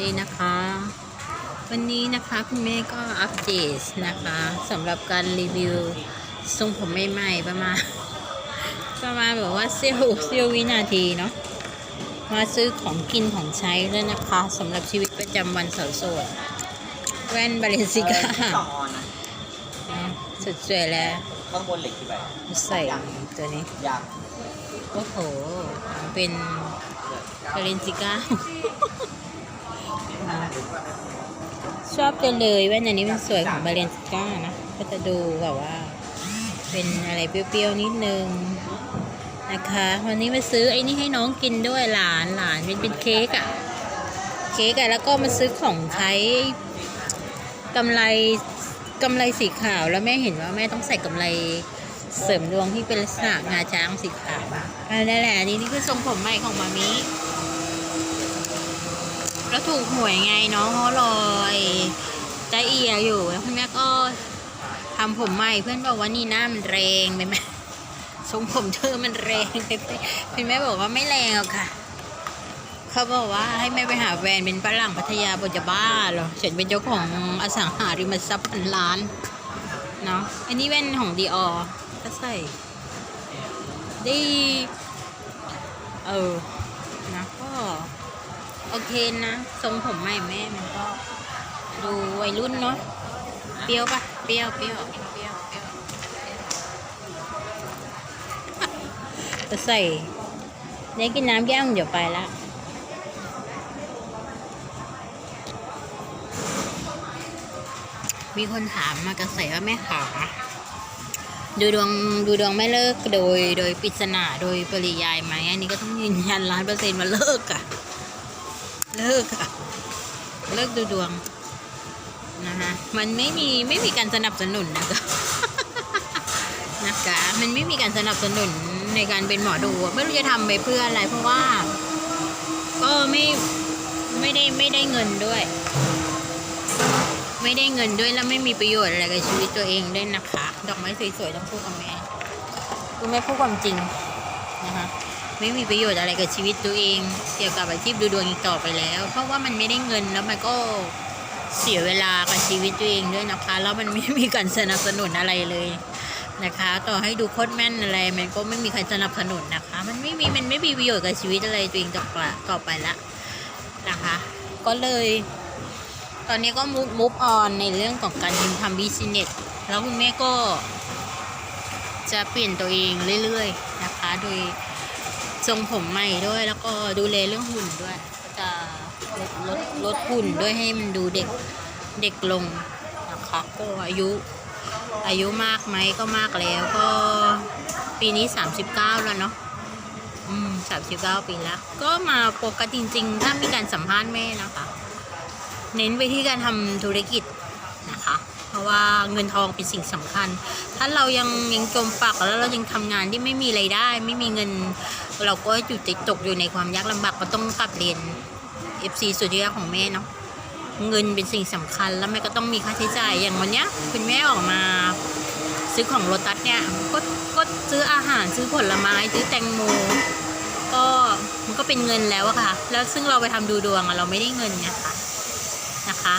ดีนะคะ วันนี้นะคะคุณแม่ก็อัปเดตนะคะสำหรับการรีวิวทรงผมใหม่ๆประมาณประมาณแบบว่าเซี่ยวเซี่ยววินาทีเนาะมาซื้อของกินของใช้แล้วนะคะสำหรับชีวิตประจำวันสาวโสดแว่นบาเลนซิก้าสุดสวยแล้วข้างบนเหล็กกี่ใบใส่ตัวนี้ยางโอ้โห เป็นบาเลนซิก้า ชอบจังเลยแว่นอันนี้มันสวยของบาเลนซิก้านะ ก็จะดูแบบว่า เป็นอะไรเปรี้ยวๆนิดนึงนะคะ วันนี้มาซื้อไอ้นี่ให้น้องกินด้วยหลานหลานเป็นเป็นเค้กอะเค้กอะแล้วก็มาซื้อของใช้กำไรกำไรสีขาวแล้วแม่เห็นว่าแม่ต้องใส่กำไรเสริมดวงที่เป็นลักษณะงาช้างสีขาวอะนั่นแหละอันนี้นี่คือทรงผมใหม่ของมามิ แล้วถูกหวยไงน้องเขาลอยใจเอียอยู่แล้วคุณแม่ก็ทำผมใหม่เพื่อนบอกว่านี่หน้ามันแรงไปไหมทรงผมเธอมันแรงไปไหมคุณแม่บอกว่าไม่แรงหรอกค่ะเขาบอกว่าให้แม่ไปหาแฟนเป็นฝรั่งพัทยาบจะบ้าเหรอฉันเป็นเจ้าของอสังหาริมทรัพย์พันล้านเนาะอันนี้แว่นของดีออก็ใส่ดีเออนะ โอเคนะ ทรงผมใหม่แม่มันก็ ดูวัยรุ่นเนาะ เปรี้ยวปะเปรี้ยวเปรี้ยวเปรี้ยวเปรี้ยวจะใส่ได้กินน้ำแก้วเดี๋ยวไปละมีคนถามมากระแสว่าแม่ขาดูดวงดูดวงไม่เลิกโดยโดยปริศนาโดยปริยายไหมอันนี้ก็ต้องยืนยันร้านเปอร์เซ็นต์มาเลิกอะ เลิกอะเลิกดูดวงนะคะมันไม่มีไม่มีการสนับสนุนนะคะนะคะมันไม่มีการสนับสนุนในการเป็นหมอดูไม่รู้จะทำไปเพื่ออะไร เพราะว่า ก็ไม่ไม่ได้ไม่ได้เงินด้วย ไม่ได้เงินด้วยแล้วไม่มีประโยชน์อะไรกับชีวิตตัวเองด้วยนะคะ ดอกไม้สวยๆต้องพูดกับแม่คุณแม่พูดความจริงนะคะ ไม่มีประโยชน์อะไรกับชีวิตตัวเอง เกี่ยวกับอาชีพดูดวงอีกต่อไปแล้ว เพราะว่ามันไม่ได้เงินแล้วมันก็เสียเวลากับชีวิตตัวเองด้วยนะคะ แล้วมันไม่มีการสนับสนุนอะไรเลยนะคะ ต่อให้ดูโคตรแม่นอะไร มันก็ไม่มีใครสนับสนุนนะคะ มันไม่มีมันไม่มีประโยชน์กับชีวิตอะไรตัวเองต่อไปต่อไปละนะคะ ก็เลย ตอนนี้ก็มุมูฟออนในเรื่องของการทำบิสเนสแล้วคุณแม่ก็ จะเปลี่ยนตัวเองเรื่อย ๆ นะคะ โดย ทรงผมใหม่ด้วย แล้วก็ดูแลเรื่องหุ่นด้วย ก็จะลดลดลดหุ่นด้วยให้มันดูเด็กเด็กลงนะคะก็อายุอายุมากไหมก็มากแล้วก็ปีนี้ 39 แล้วเนาะอืม39ปีแล้ว ก็มาโฟกัสจริง ๆ ถ้ามีการสัมภาษณ์แม่นะคะ เน้นไปที่การทำธุรกิจนะคะ เพราะว่าเงินทองเป็นสิ่งสำคัญ ถ้าเรายังยังจมปักแล้วเรายังทำงานที่ไม่มีไรายได้ ไม่มีเงิน เราก็อยู่ติดตกอยู่ในความยากลำบากก็ต้องกลับเรียน FC สุดที่รักของแม่เนาะเงินเป็นสิ่งสำคัญแล้วแม่ก็ต้องมีค่าใช้จ่ายอย่างวันเนี้ยคุณแม่ออกมาซื้อของโรตัสเนี่ยก็ก็ซื้ออาหารซื้อผลไม้ซื้อแตงโมก็มันก็เป็นเงินแล้วอะค่ะ แล้วซึ่งเราไปทำดูดวงอะเราไม่ได้เงินไงคะนะคะ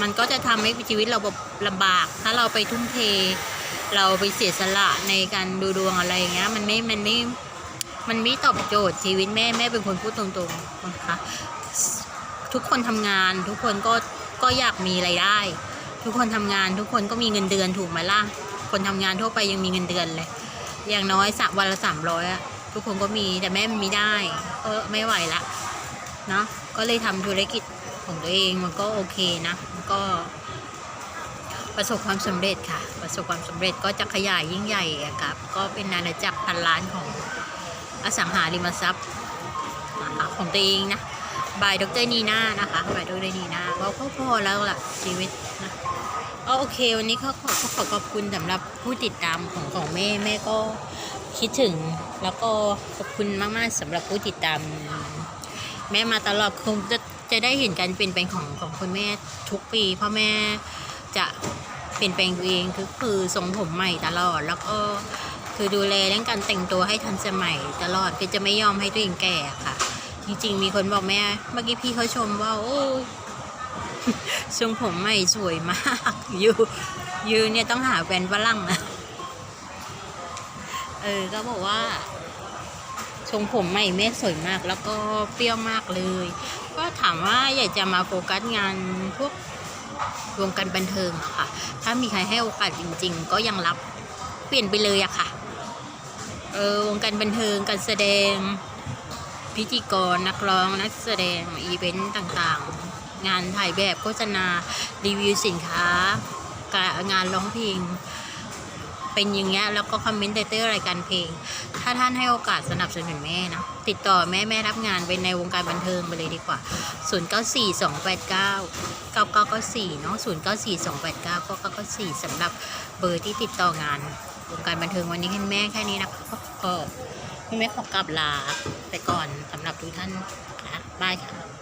มันก็จะทำให้ชีวิตเราแบบลำบาก ถ้าเราไปทุ่มเท เราไปเสียสละในการดูดวงอะไรอย่างเงี้ยมันไม่มันไม่ มันไม่ตอบโจทย์ชีวิตแม่แม่เป็นคนพูดตรงๆนะคะทุกคนทำงานทุกคนก็ก็อยากมีไรายได้ ทุกคนทำงานทุกคนก็มีเงินเดือนถูกไหมล่ะคนทำงานทั่วไปยังมีเงินเดือนเลย อย่างน้อยสักวันละสามร้อยอะทุกคนก็มีแต่แม่มันไม่ได้ก็ไม่ไหวละเนาะก็เลยทำธุรกิจของตัวเองมันก็โอเคนะก็ประสบความสำเร็จค่ะ ประสบความสำเร็จก็จะขยายยิ่งใหญ่ครับ ก็เป็นอาณาจักรพันล้านของ อสังหาริมทรัพย์นะคะของตัวเองนะบายดรนีน่านะคะบายดรนีน่าก็ก็พอแล้วล่ะชีวิตนะก็โอเค วันนี้ก็ขอขอขอบคุณสำหรับผู้ติดตามของของแม่แม่ก็คิดถึง แล้วก็ขอบคุณมากๆสำหรับผู้ติดตาม แม่มาตลอดคงจะจะได้เห็นการเปลี่ยนแปลงของของคุณแม่ทุกปีเพราะแม่จะเปลี่ยนแปลงตัวเองคือคือทรงผมใหม่ตลอดแล้วก็ คือดูแลเรื่องการแต่งตัวให้ทันสมัยตลอดคือจะไม่ยอมให้ตัวเองแก่ค่ะ จริง ๆ มีคนบอกแม่เมื่อกี้พี่เขาชมว่า โอ้ทรงผมใหม่สวยมากยูยูเนี่ยต้องหาแฟนฝรั่งนะเออก็บอกว่าทรงผมใหม่แม่สวยมาก แล้วก็เปรี้ยวมากเลย ก็ถามว่าอยากจะมาโฟกัสงานพวกวงการบันเทิงอะค่ะ ถ้ามีใครให้โอกาสจริง ๆ ก็ยังรับเปลี่ยนไปเลยอะค่ะ เออวงการบันเทิงการแสดง พิธีกรนักร้องนักแสดงอีเวนต์ต่างๆ งานถ่ายแบบโฆษณารีวิวสินค้ากงานร้องเพลงเป็นอย่างเงี้ยแล้วก็คอมเมนเตอร์รายการเพลง ถ้าท่านให้โอกาสสนับสนุนแม่นะ ติดต่อแม่แม่รับงานไปในวงการบันเทิงไปเลยดีกว่า 0 9 4 2 8 9 9 9 9 4 เนาะ 0 9 4 2 8 9 9 9 9 4สำหรับเบอร์ที่ติดต่องาน วงการบันเทิงวันนี้คุณแม่แค่นี้นะคะก็คุณแม่ขอกลับลาไปก่อนสำหรับทุกท่านค่ะบายค่ะ